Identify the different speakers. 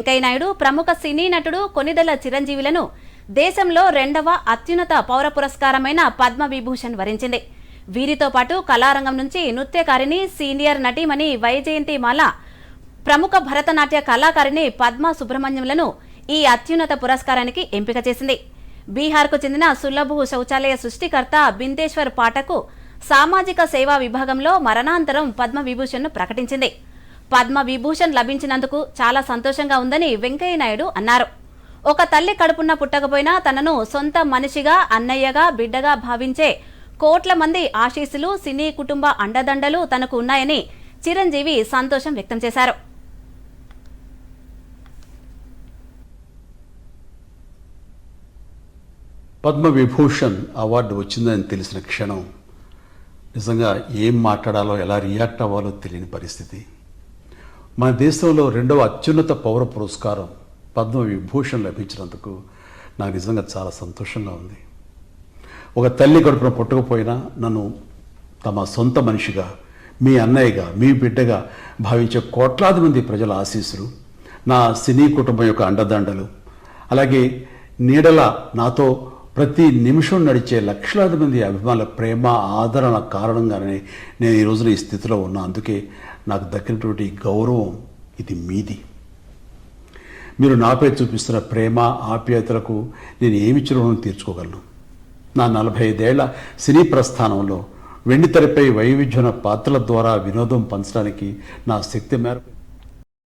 Speaker 1: వెంకయ్య నాయుడు ప్రముఖ సినీ నటుడు కొనిదెల చిరంజీవులను దేశంలో రెండవ అత్యున్నత పౌర పురస్కారమైన పద్మ విభూషణ్ వరించింది. వీరితో పాటు కళారంగం నుంచి నృత్యకారిణి సీనియర్ నటీమణి వైజయంతి మాల ప్రముఖ భరతనాట్య కళాకారిణి పద్మ సుబ్రహ్మణ్యంలను ఈ అత్యున్నత పురస్కారానికి ఎంపిక చేసింది. బీహార్కు చెందిన సులభు శౌచాలయ సృష్టికర్త బిందేశ్వర్ పాటకు సామాజిక సేవా విభాగంలో మరణాంతరం పద్మ విభూషణ్ను ప్రకటించింది. పద్మ విభూషణ్ లభించినందుకు చాలా సంతోషంగా ఉందని వెంకయ్యనాయుడు అన్నారు. ఒక తల్లి కడుపున్న పుట్టకపోయినా తనను సొంత మనిషిగా అన్నయ్యగా బిడ్డగా భావించే కోట్ల మంది ఆశీస్సులు సినీ కుటుంబ అండదండలు తనకు ఉన్నాయని చిరంజీవి సంతోషం వ్యక్తం చేశారు.
Speaker 2: పద్మ విభూషణ్ అవార్డు వచ్చిందని తెలిసిన క్షణం నిజంగా ఏం మాట్లాడాలో ఎలా రియాక్ట్ అవ్వాలో తెలియని పరిస్థితి. మన దేశంలో రెండవ అత్యున్నత పౌర పురస్కారం పద్మ విభూషణ్ లభించినందుకు నాకు నిజంగా చాలా సంతోషంగా ఉంది. ఒక తల్లి కడుపున పుట్టకపోయినా నన్ను తమ సొంత మనిషిగా మీ అన్నయ్యగా మీ బిడ్డగా భావించే కోట్లాది మంది ప్రజల ఆశీస్సులు నా సినీ కుటుంబం యొక్క అండదండలు అలాగే నీడల నాతో ప్రతి నిమిషం నడిచే లక్షలాది మంది అభిమానుల ప్రేమ ఆదరణ కారణంగానే నేను ఈ రోజున ఈ స్థితిలో ఉన్నా. అందుకే నాకు దక్కినటువంటి గౌరవం ఇది మీది. మీరు నాపై చూపిస్తున్న ప్రేమ ఆప్యాయతలకు నేను ఏమి రుణం తీర్చుకోగలను? నా నలభై ఐదేళ్ళ సినీ ప్రస్థానంలో వెండితెరపై వైవిధ్యమైన పాత్రల ద్వారా వినోదం పంచడానికి నా శక్తి మేరకు